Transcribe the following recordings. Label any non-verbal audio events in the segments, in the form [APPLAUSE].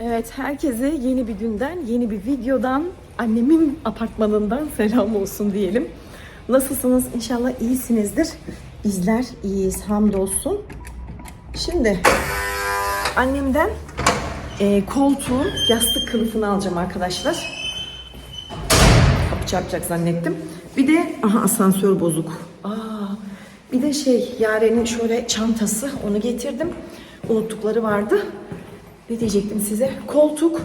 Evet, herkese yeni bir günden, yeni bir videodan, annemin apartmanından selam olsun diyelim. Nasılsınız? İnşallah iyisinizdir. Bizler iyiyiz, hamdolsun. Şimdi annemden e, koltuğun yastık kılıfını alacağım arkadaşlar. Kapı çarpacak zannettim. Bir de aha asansör bozuk. Aa, bir de şey Yaren'in şöyle çantası onu getirdim. Unuttukları vardı. Ne diyecektim size? Koltuk.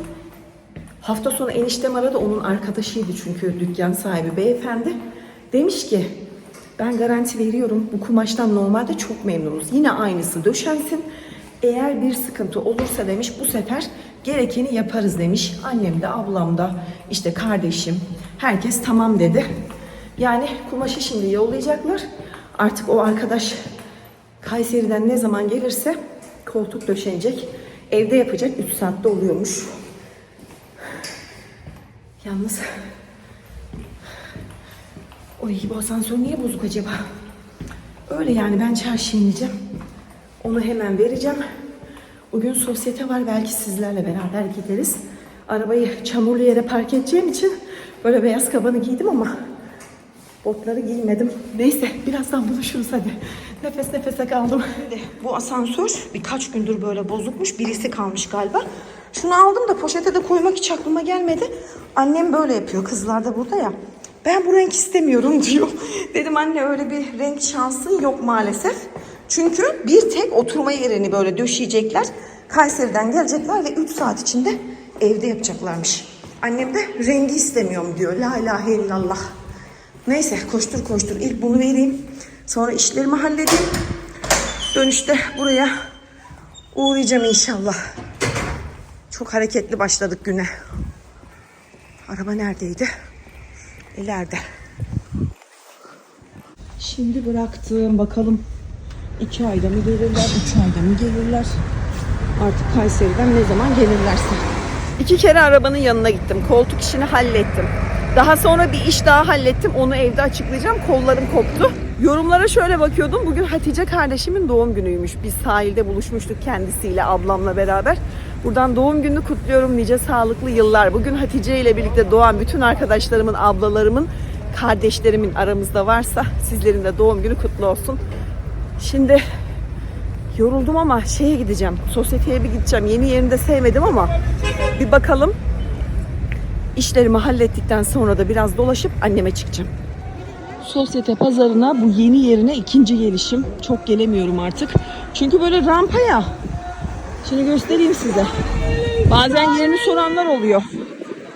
Hafta sonu eniştem aradı. Onun arkadaşıydı çünkü dükkan sahibi beyefendi. Demiş ki ben garanti veriyorum bu kumaştan normalde çok memnunuz. Yine aynısı döşensin. Eğer bir sıkıntı olursa demiş bu sefer gerekeni yaparız demiş. Annem de ablam da işte kardeşim herkes tamam dedi. Yani kumaşı şimdi yollayacaklar. Artık o arkadaş Kayseri'den ne zaman gelirse koltuk döşenecek. Evde yapacak 3 saatte oluyormuş. Yalnız Oy bu asansör niye bozuk acaba? Öyle yani ben çarşıya ineceğim. Onu hemen vereceğim. Bugün sosyete var belki sizlerle beraber gideriz. Arabayı çamurlu yere park edeceğim için böyle beyaz kabanı giydim ama botları giymedim. Neyse birazdan buluşuruz hadi. Nefes nefese kaldım. Bu asansör birkaç gündür böyle bozukmuş. Birisi kalmış galiba. Şunu aldım da poşete de koymak hiç aklıma gelmedi. Annem böyle yapıyor. Kızlar da burada ya. Ben bu renk istemiyorum [LAUGHS] diyor. Dedim anne öyle bir renk şansın yok maalesef. Çünkü bir tek oturma yerini böyle döşeyecekler. Kayseri'den gelecekler ve 3 saat içinde evde yapacaklarmış. Annem de rengi istemiyorum diyor. La ilahe illallah. Neyse koştur koştur. İlk bunu vereyim. Sonra işlerimi halledeyim. Dönüşte buraya uğrayacağım inşallah. Çok hareketli başladık güne. Araba neredeydi? İleride. Şimdi bıraktım. Bakalım iki ayda mı gelirler, üç ayda mı gelirler? Artık Kayseri'den ne zaman gelirlerse. İki kere arabanın yanına gittim. Koltuk işini hallettim. Daha sonra bir iş daha hallettim. Onu evde açıklayacağım. Kollarım koptu. Yorumlara şöyle bakıyordum. Bugün Hatice kardeşimin doğum günüymüş. Biz sahilde buluşmuştuk kendisiyle, ablamla beraber. Buradan doğum gününü kutluyorum. Nice sağlıklı yıllar. Bugün Hatice ile birlikte doğan bütün arkadaşlarımın, ablalarımın, kardeşlerimin aramızda varsa sizlerin de doğum günü kutlu olsun. Şimdi yoruldum ama şeye gideceğim. Sosyeteye bir gideceğim. Yeni yerini de sevmedim ama bir bakalım. İşlerimi hallettikten sonra da biraz dolaşıp anneme çıkacağım. Sosyete pazarına bu yeni yerine ikinci gelişim. Çok gelemiyorum artık. Çünkü böyle rampa ya. Şimdi göstereyim size. Bazen yerini soranlar oluyor.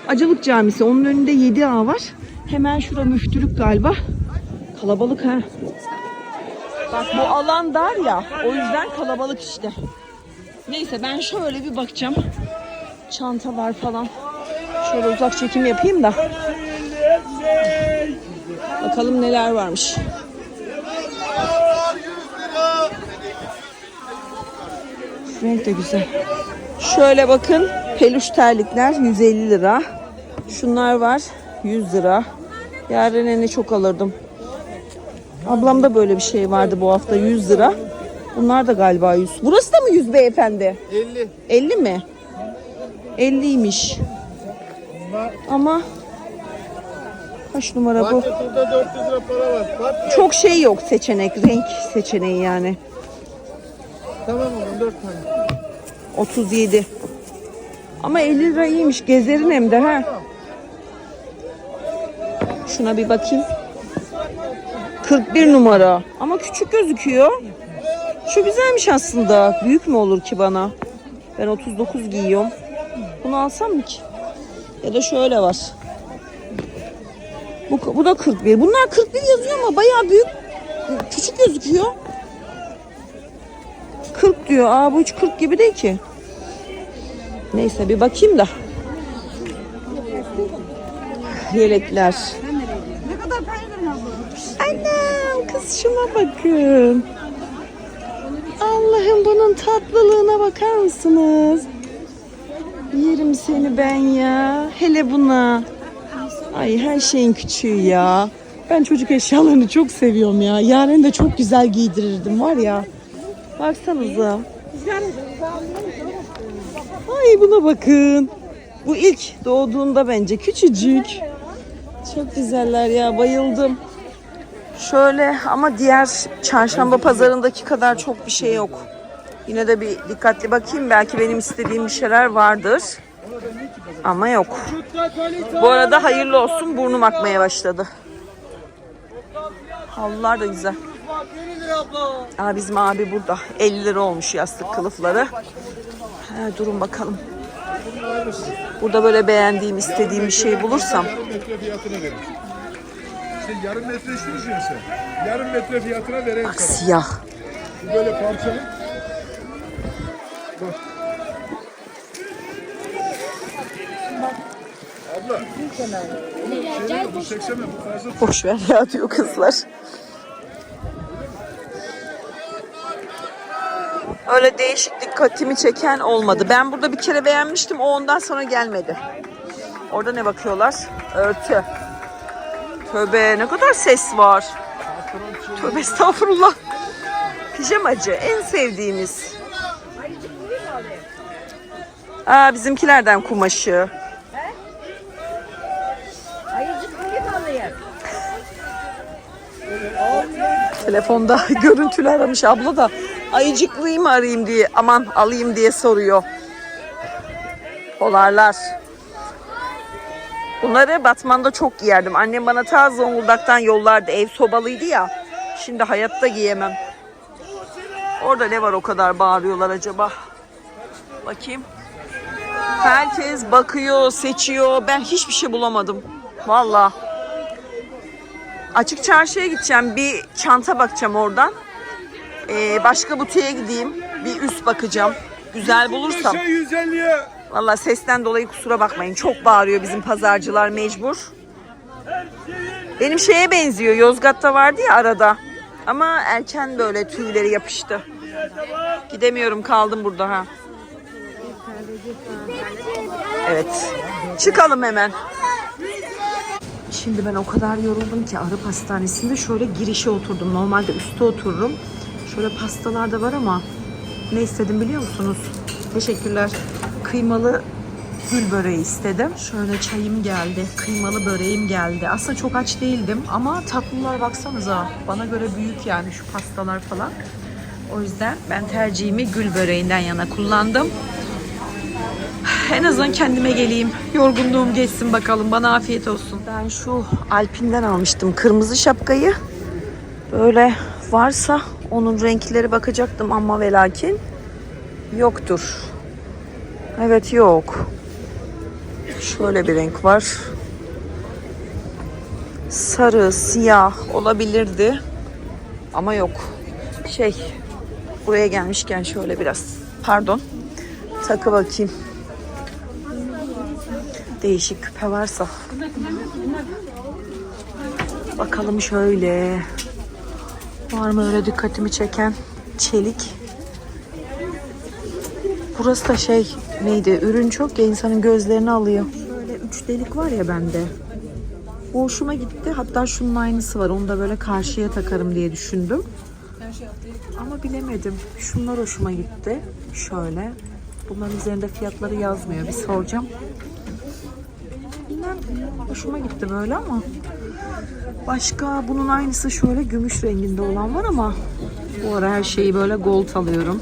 Acılık Camisi. Onun önünde 7A var. Hemen şura müftülük galiba. Kalabalık ha. Bak bu alan dar ya. O yüzden kalabalık işte. Neyse ben şöyle bir bakacağım. Çantalar falan. Şöyle uzak çekim yapayım da. Bakalım neler varmış. Renk de güzel. Şöyle bakın. Peluş terlikler 150 lira. Şunlar var 100 lira. Yarın ne çok alırdım. Ablamda böyle bir şey vardı bu hafta 100 lira. Bunlar da galiba 100. Burası da mı 100 beyefendi? 50. 50 mi? 50'ymiş. Ama kaç numara bu? Marketinde 400 lira para var. Bak Çok şey yok seçenek, renk seçeneği yani. tamam oğlum 4 tane. 37. Ama 50 lira iyiymiş. Gezerin hem de ha. Şuna bir bakayım. 41 numara. Ama küçük gözüküyor. Şu güzelmiş aslında. Büyük mü olur ki bana? Ben 39 giyiyorum. Bunu alsam mı ki? Ya da şöyle var. Bu, bu da 41. Bunlar 41 yazıyor ama bayağı büyük. Küçük gözüküyor. 40 diyor. Aa bu hiç 40 gibi değil ki. Neyse bir bakayım da. Yelekler. Ne kadar abla? Anam kız şuna bakın. Allah'ım bunun tatlılığına bakar mısınız? Yerim seni ben ya. Hele buna. Ay her şeyin küçüğü ya. Ben çocuk eşyalarını çok seviyorum ya. Yarın da çok güzel giydirirdim var ya. Baksanıza. Ay buna bakın. Bu ilk doğduğunda bence küçücük. Çok güzeller ya bayıldım. Şöyle ama diğer çarşamba pazarındaki kadar çok bir şey yok. Yine de bir dikkatli bakayım. Belki benim istediğim bir şeyler vardır. Ama yok. Bu arada hayırlı olsun burnum akmaya başladı. Halılar da güzel. Aa, bizim abi burada. 50 lira olmuş yastık kılıfları. Ha, durun bakalım. Burada böyle beğendiğim, istediğim bir şey bulursam. Yarım metre istiyorsun sen. Yarım metre fiyatına vereyim sana. Siyah. Bu böyle parçalı. Bak. Abla. Bu şey bu 80 mi? Bu fazla Boş ver ya diyor kızlar. Öyle değişik dikkatimi çeken olmadı. Ben burada bir kere beğenmiştim. O ondan sonra gelmedi. Orada ne bakıyorlar? Örtü. Tövbe ne kadar ses var. Tövbe estağfurullah. Pijamacı en sevdiğimiz. Aa, bizimkilerden kumaşı. Telefonda [LAUGHS] görüntülü aramış abla da ayıcıklıyı arayayım diye aman alayım diye soruyor. Dolarlar. Bunları Batman'da çok giyerdim. Annem bana ta Zonguldak'tan yollardı. Ev sobalıydı ya. Şimdi hayatta giyemem. Orada ne var o kadar bağırıyorlar acaba? Bakayım. Herkes bakıyor, seçiyor. Ben hiçbir şey bulamadım. Vallahi. Açık çarşıya gideceğim. Bir çanta bakacağım oradan. Ee, başka butiğe gideyim. Bir üst bakacağım. Güzel bulursam. 150'ye. Valla sesten dolayı kusura bakmayın. Çok bağırıyor bizim pazarcılar mecbur. Benim şeye benziyor. Yozgat'ta vardı ya arada. Ama erken böyle tüyleri yapıştı. Gidemiyorum kaldım burada ha. Evet. Çıkalım hemen. Şimdi ben o kadar yoruldum ki Arap Hastanesi'nde şöyle girişe oturdum. Normalde üstte otururum. Şöyle pastalar da var ama ne istedim biliyor musunuz? Teşekkürler. Kıymalı gül böreği istedim. Şöyle çayım geldi. Kıymalı böreğim geldi. Aslında çok aç değildim ama tatlılar baksanıza. Bana göre büyük yani şu pastalar falan. O yüzden ben tercihimi gül böreğinden yana kullandım. En azından kendime geleyim. Yorgunluğum geçsin bakalım. Bana afiyet olsun. Ben şu Alpin'den almıştım kırmızı şapkayı. Böyle varsa onun renkleri bakacaktım ama ve lakin yoktur. Evet yok. Şöyle bir renk var. Sarı, siyah olabilirdi. Ama yok. Şey, buraya gelmişken şöyle biraz. Pardon. Takı bakayım. Değişik küpe varsa. Bakalım şöyle. Var mı öyle dikkatimi çeken çelik? Burası da şey neydi? Ürün çok ya insanın gözlerini alıyor. Böyle üç delik var ya bende. Bu hoşuma gitti. Hatta şunun aynısı var. Onu da böyle karşıya takarım diye düşündüm. Ama bilemedim. Şunlar hoşuma gitti. Şöyle. Bunların üzerinde fiyatları yazmıyor. Bir soracağım. Hoşuma gitti böyle ama. Başka bunun aynısı şöyle gümüş renginde olan var ama bu ara her şeyi böyle gold alıyorum.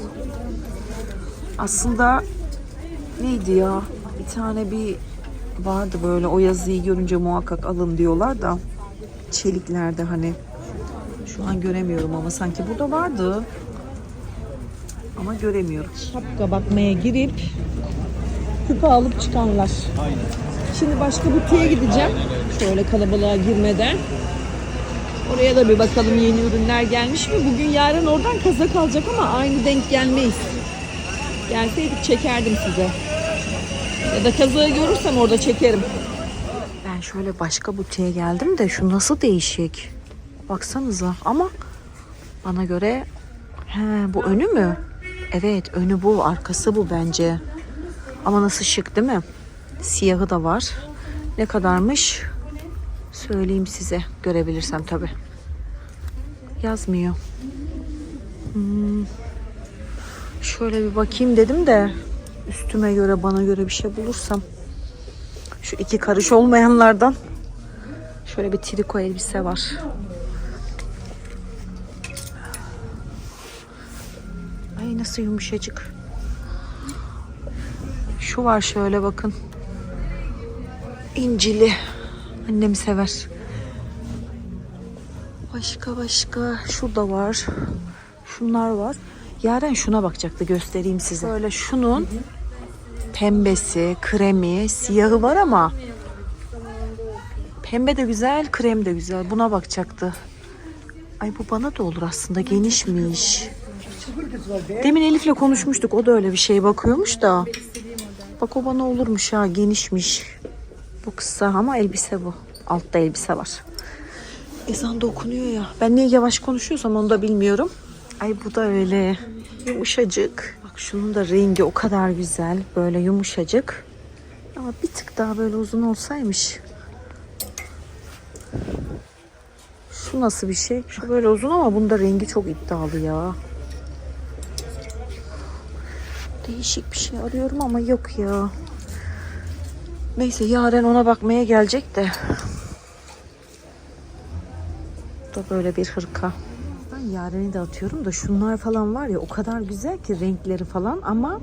Aslında neydi ya? Bir tane bir vardı böyle o yazıyı görünce muhakkak alın diyorlar da çeliklerde hani şu an göremiyorum ama sanki burada vardı. Ama göremiyorum. Şapka bakmaya girip küpe alıp çıkanlar. Şimdi başka butiğe gideceğim. Şöyle kalabalığa girmeden. Oraya da bir bakalım yeni ürünler gelmiş mi? Bugün yarın oradan kazak alacak ama aynı denk gelmeyiz. Gelseydik çekerdim size. Ya da kazığı görürsem orada çekerim. Ben şöyle başka butiğe geldim de şu nasıl değişik. Baksanıza ama bana göre he, bu önü mü? Evet önü bu arkası bu bence. Ama nasıl şık değil mi? Siyahı da var. Ne kadarmış? Söyleyeyim size görebilirsem tabi. Yazmıyor. Hmm. Şöyle bir bakayım dedim de Üstüme göre bana göre bir şey bulursam. Şu iki karış olmayanlardan. Şöyle bir triko elbise var. Ay nasıl yumuşacık. Şu var şöyle bakın. İncili. Annem sever. Başka başka. Şurada var. Şunlar var. Yaren şuna bakacaktı göstereyim size. Böyle şunun pembesi, kremi, siyahı var ama pembe de güzel, krem de güzel. Buna bakacaktı. Ay bu bana da olur aslında genişmiş. Demin Elif'le konuşmuştuk. O da öyle bir şey bakıyormuş da. Bak o bana olurmuş ha genişmiş. Bu kısa ama elbise bu. Altta elbise var. Ezan da okunuyor ya. Ben niye yavaş konuşuyorsam onu da bilmiyorum. Ay bu da öyle. Yumuşacık. Bak şunun da rengi o kadar güzel. Böyle yumuşacık. Ama bir tık daha böyle uzun olsaymış. Şu nasıl bir şey? Şu böyle uzun ama bunda rengi çok iddialı ya. Değişik bir şey arıyorum ama yok ya. Neyse Yaren ona bakmaya gelecek de. Bu da böyle bir hırka. Ben Yaren'i de atıyorum da şunlar falan var ya o kadar güzel ki renkleri falan ama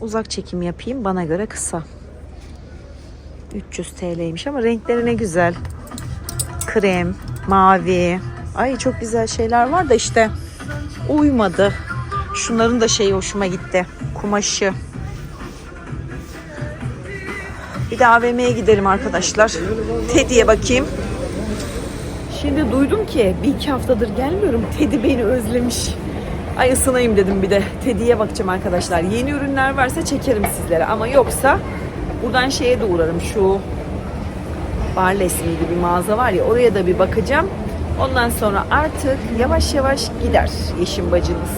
uzak çekim yapayım bana göre kısa. 300 TL'ymiş ama renkleri ne güzel. Krem, mavi. Ay çok güzel şeyler var da işte uymadı. Şunların da şeyi hoşuma gitti. Kumaşı. Bir de AVM'ye gidelim arkadaşlar. Teddy'ye bakayım. Şimdi duydum ki bir iki haftadır gelmiyorum. Teddy beni özlemiş. Ay ısınayım dedim bir de. Teddy'ye bakacağım arkadaşlar. Yeni ürünler varsa çekerim sizlere. Ama yoksa buradan şeye de uğrarım. Şu Barles miydi bir mağaza var ya oraya da bir bakacağım. Ondan sonra artık yavaş yavaş gider yeşim bacınız.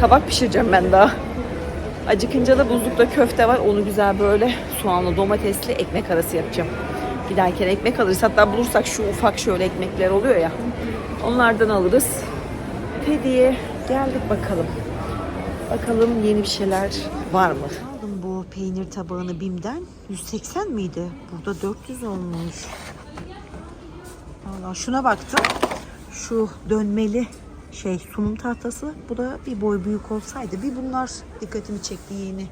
Kabak pişireceğim ben daha. Acıkınca da buzlukta köfte var. Onu güzel böyle soğanlı domatesli ekmek arası yapacağım. Dahaki ekmek alırız. Hatta bulursak şu ufak şöyle ekmekler oluyor ya. Onlardan alırız. Teddy'ye geldik bakalım. Bakalım yeni bir şeyler var mı? Aldım bu peynir tabağını Bim'den. 180 miydi? Burada 400 olmuş. Valla şuna baktım. Şu dönmeli şey sunum tahtası. Bu da bir boy büyük olsaydı. Bir bunlar dikkatimi çekti yeni.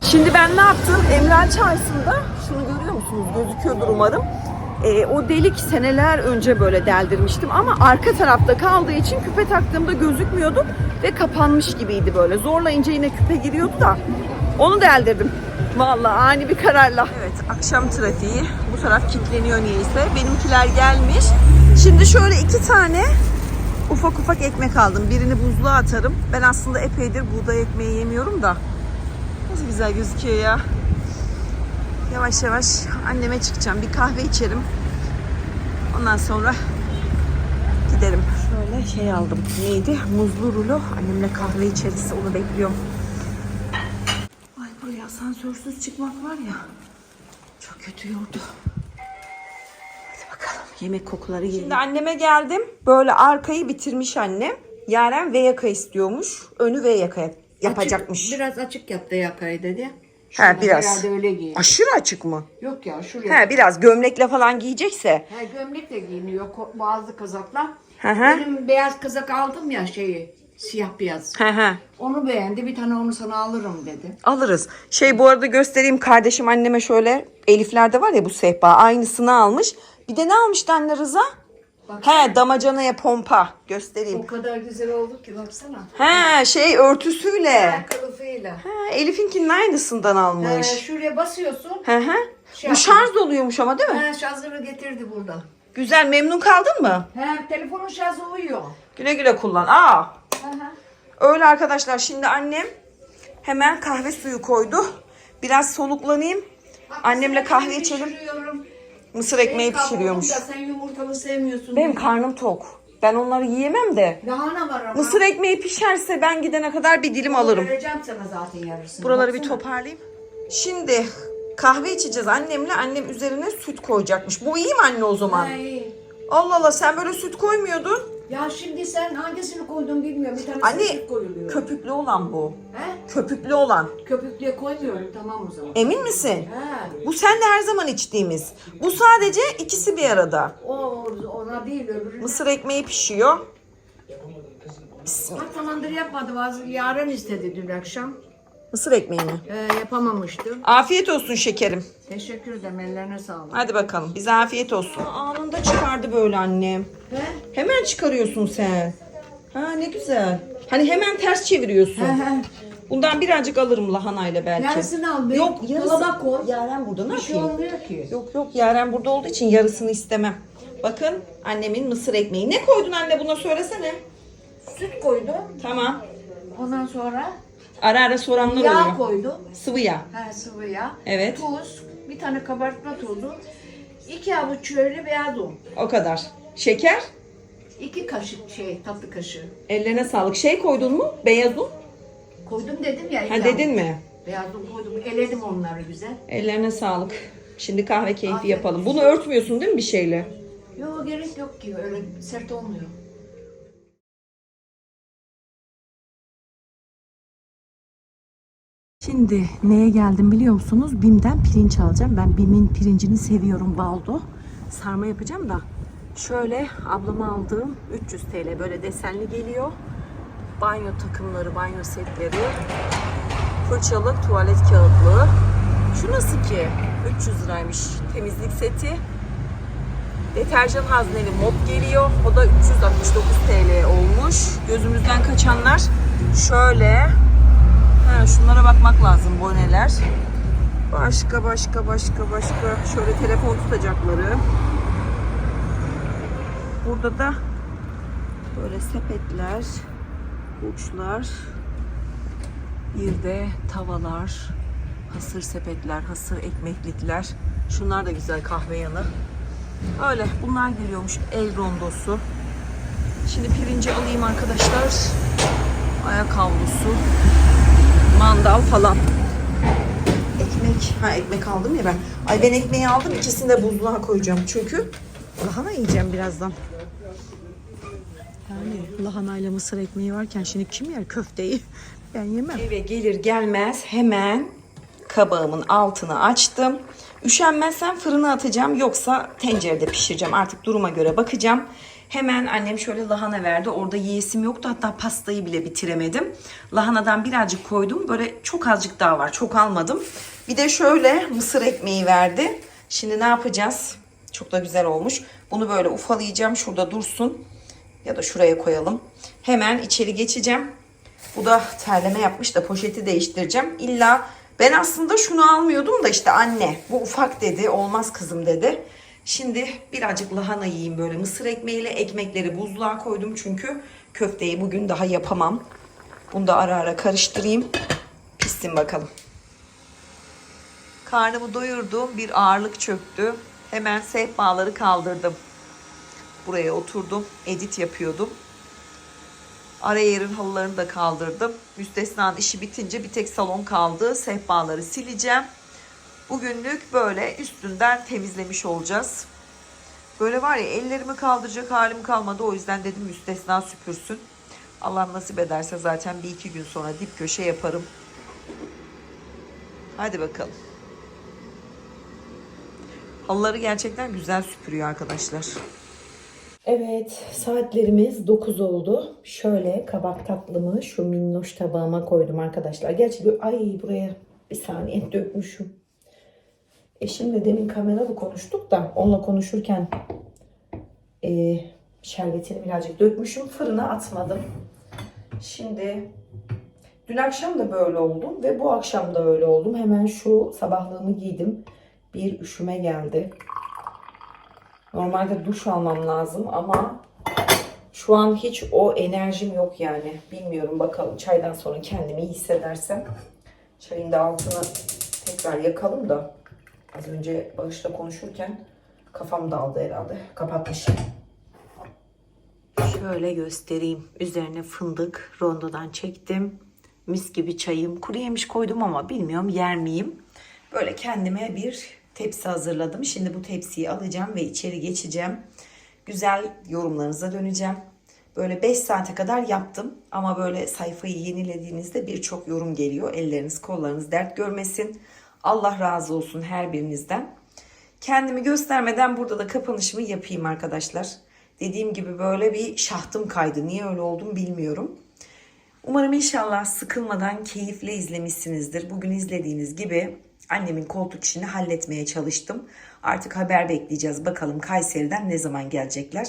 Şimdi ben ne yaptım? Emlal Çarşısı'nda şunu görüyor musunuz? Gözüküyordur umarım. Ee, o delik seneler önce böyle deldirmiştim ama arka tarafta kaldığı için küpe taktığımda gözükmüyordu ve kapanmış gibiydi böyle. Zorlayınca yine küpe giriyordu da onu deldirdim. Vallahi ani bir kararla. Evet akşam trafiği. Bu taraf kilitleniyor niyeyse. Benimkiler gelmiş. Şimdi şöyle iki tane ufak ufak ekmek aldım. Birini buzluğa atarım. Ben aslında epeydir buğday ekmeği yemiyorum da. Nasıl güzel gözüküyor ya. Yavaş yavaş anneme çıkacağım. Bir kahve içerim. Ondan sonra giderim. Şöyle şey aldım. Neydi? Muzlu rulo. Annemle kahve içeriz. Onu bekliyorum. Ay buraya asansörsüz çıkmak var ya. Çok kötü yordu. Yemek kokuları geliyor. Şimdi anneme geldim. Böyle arkayı bitirmiş annem. Yaren V yaka istiyormuş. Önü V yaka yapacakmış. Açık, biraz açık yaptı yakayı dedi. Ha biraz. Öyle giyin. Aşırı açık mı? Yok ya şuraya. He biraz gömlekle falan giyecekse. Ha, gömlek de giyiniyor bazı kazaklar. Hı hı. Benim beyaz kazak aldım ya şeyi siyah beyaz. He he. Onu beğendi bir tane onu sana alırım dedi. Alırız. Şey bu arada göstereyim kardeşim anneme şöyle Eliflerde var ya bu sehpa aynısını almış. Bir de ne almıştı anne Rıza? He damacanaya pompa göstereyim. O kadar güzel oldu ki baksana. He şey örtüsüyle. Ha, kılıfıyla. He, Elif'inkinin aynısından almış. şuraya basıyorsun. He he. Şey Bu şarj doluyormuş ama değil mi? Ha, şarjını getirdi burada. Güzel memnun kaldın mı? Ha, telefonun şarjı uyuyor. Güle güle kullan. Aa Hı hı. Öyle arkadaşlar şimdi annem hemen kahve suyu koydu. Biraz soluklanayım. Annemle kahve içelim. Pişiriyorum. Mısır ekmeği Şey, pişiriyormuş. kavurdum da Sen yumurtalı sevmiyorsun. Benim karnım tok. Ben onları yiyemem de. Lahana var ama. Mısır ekmeği pişerse ben gidene kadar bir dilim alırım. Vereceğim sana zaten yarısını. Buraları bir Baksana. toparlayayım. Şimdi kahve içeceğiz annemle. Annem üzerine süt koyacakmış. Bu iyi mi anne o zaman? Ha, iyi. Allah Allah sen böyle süt koymuyordun. Ya şimdi sen hangisini koydun bilmiyorum. Bir tane Anne süt koyuluyor. köpüklü olan bu. He? Köpüklü olan. Köpüklüye koymuyorum. Tamam o zaman. Emin misin? He. Bu senle her zaman içtiğimiz. Bu sadece ikisi bir arada. O ona değil öbürüne. Mısır ekmeği pişiyor. Bismillah. Kaç zamandır yapmadı. Bazı yarın istedi dün akşam. Mısır ekmeği mi? Ee, yapamamıştım. Afiyet olsun şekerim. Teşekkür ederim. Ellerine sağlık. Hadi bakalım. Bize afiyet olsun. Anında çıkardı böyle annem. He? Hemen çıkarıyorsun sen. Ha ne güzel. Hani hemen ters çeviriyorsun. He he. Bundan birazcık alırım lahanayla belki. Yarısını al be. Yok yarısı. Dolaba koy. Yaren burada ne Bir şey yapayım? olmuyor ki. Yok yok Yaren burada olduğu için yarısını istemem. Bakın annemin mısır ekmeği. Ne koydun anne buna söylesene. Süt koydum. Tamam. Ondan sonra Ara ara soranlar yağ oluyor. koydum. Sıvı yağ. He, sıvı yağ. Evet. Tuz. Bir tane kabartma tozu. iki avuç şöyle beyaz un. O kadar. Şeker. İki kaşık şey tatlı kaşığı. Ellerine sağlık. Şey koydun mu? Beyaz un. Koydum dedim ya. Ha dedin mi? Beyaz un koydum. Eledim onları güzel. Ellerine sağlık. Şimdi kahve keyfi Afiyet yapalım. Bunu örtmüyorsun değil mi bir şeyle? Yok gerek yok ki öyle sert olmuyor. Şimdi neye geldim biliyor musunuz? Bim'den pirinç alacağım. Ben Bim'in pirincini seviyorum baldo. Sarma yapacağım da. Şöyle ablama aldığım 300 TL böyle desenli geliyor. Banyo takımları, banyo setleri. Fırçalık, tuvalet kağıtlığı. Şu nasıl ki? 300 liraymış temizlik seti. Deterjan hazneli mop geliyor. O da 369 TL olmuş. Gözümüzden kaçanlar şöyle Ha, şunlara bakmak lazım boneler. Başka başka başka başka şöyle telefon tutacakları. Burada da böyle sepetler, uçlar. Bir de tavalar, hasır sepetler, hasır ekmeklikler. Şunlar da güzel kahve yanı. Öyle bunlar geliyormuş el rondosu. Şimdi pirinci alayım arkadaşlar. Ayak havlusu mandal falan. Ekmek. Ha ekmek aldım ya ben. Ay ben ekmeği aldım ikisini de buzluğa koyacağım. Çünkü lahana yiyeceğim birazdan. Yani lahanayla mısır ekmeği varken şimdi kim yer köfteyi? [LAUGHS] Ben yemem. Eve gelir gelmez hemen kabağımın altını açtım. Üşenmezsem fırına atacağım yoksa tencerede pişireceğim. Artık duruma göre bakacağım. Hemen annem şöyle lahana verdi. Orada yiyesim yoktu. Hatta pastayı bile bitiremedim. Lahanadan birazcık koydum. Böyle çok azıcık daha var. Çok almadım. Bir de şöyle mısır ekmeği verdi. Şimdi ne yapacağız? Çok da güzel olmuş. Bunu böyle ufalayacağım. Şurada dursun. Ya da şuraya koyalım. Hemen içeri geçeceğim. Bu da terleme yapmış da poşeti değiştireceğim. İlla ben aslında şunu almıyordum da işte anne bu ufak dedi olmaz kızım dedi. Şimdi birazcık lahana yiyeyim böyle mısır ekmeğiyle ekmekleri buzluğa koydum çünkü köfteyi bugün daha yapamam. Bunu da ara ara karıştırayım. Pişsin bakalım. Karnımı doyurdum. Bir ağırlık çöktü. Hemen sehpaları kaldırdım. Buraya oturdum. Edit yapıyordum. Ara yerin halılarını da kaldırdım. Müstesna'nın işi bitince bir tek salon kaldı. Sehpaları sileceğim. Bugünlük böyle üstünden temizlemiş olacağız. Böyle var ya ellerimi kaldıracak halim kalmadı. O yüzden dedim müstesna süpürsün. Allah nasip ederse zaten bir iki gün sonra dip köşe yaparım. Hadi bakalım. Halıları gerçekten güzel süpürüyor arkadaşlar. Evet, saatlerimiz 9 oldu. Şöyle kabak tatlımı şu minnoş tabağıma koydum arkadaşlar. Gerçi bir, ay buraya bir saniye dökmüşüm. Eşimle demin kameralı konuştuk da onunla konuşurken e, şerbetini birazcık dökmüşüm. Fırına atmadım. Şimdi dün akşam da böyle oldum ve bu akşam da öyle oldum. Hemen şu sabahlığımı giydim. Bir üşüme geldi. Normalde duş almam lazım ama şu an hiç o enerjim yok yani. Bilmiyorum bakalım çaydan sonra kendimi iyi hissedersem. Çayın da altını tekrar yakalım da. Az önce Bağış'la konuşurken kafam daldı herhalde. Kapatmışım. Şöyle göstereyim. Üzerine fındık rondodan çektim. Mis gibi çayım. Kuru yemiş koydum ama bilmiyorum yer miyim. Böyle kendime bir tepsi hazırladım. Şimdi bu tepsiyi alacağım ve içeri geçeceğim. Güzel yorumlarınıza döneceğim. Böyle 5 saate kadar yaptım ama böyle sayfayı yenilediğinizde birçok yorum geliyor. Elleriniz kollarınız dert görmesin. Allah razı olsun her birinizden. Kendimi göstermeden burada da kapanışımı yapayım arkadaşlar. Dediğim gibi böyle bir şahtım kaydı. Niye öyle oldum bilmiyorum. Umarım inşallah sıkılmadan keyifle izlemişsinizdir. Bugün izlediğiniz gibi annemin koltuk işini halletmeye çalıştım. Artık haber bekleyeceğiz. Bakalım Kayseri'den ne zaman gelecekler.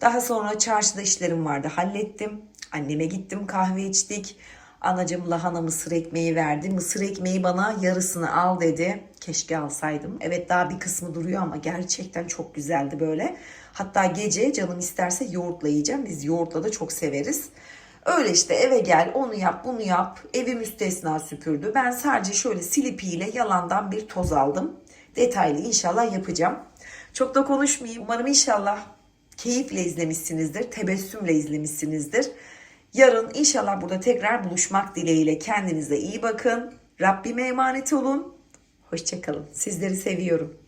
Daha sonra çarşıda işlerim vardı. Hallettim. Anneme gittim kahve içtik. Anacım lahana mısır ekmeği verdi. Mısır ekmeği bana yarısını al dedi. Keşke alsaydım. Evet daha bir kısmı duruyor ama gerçekten çok güzeldi böyle. Hatta gece canım isterse yoğurtla yiyeceğim. Biz yoğurtla da çok severiz. Öyle işte eve gel onu yap bunu yap. Evi müstesna süpürdü. Ben sadece şöyle silipiyle yalandan bir toz aldım. Detaylı inşallah yapacağım. Çok da konuşmayayım. Umarım inşallah keyifle izlemişsinizdir. Tebessümle izlemişsinizdir. Yarın inşallah burada tekrar buluşmak dileğiyle kendinize iyi bakın. Rabbime emanet olun. Hoşçakalın. Sizleri seviyorum.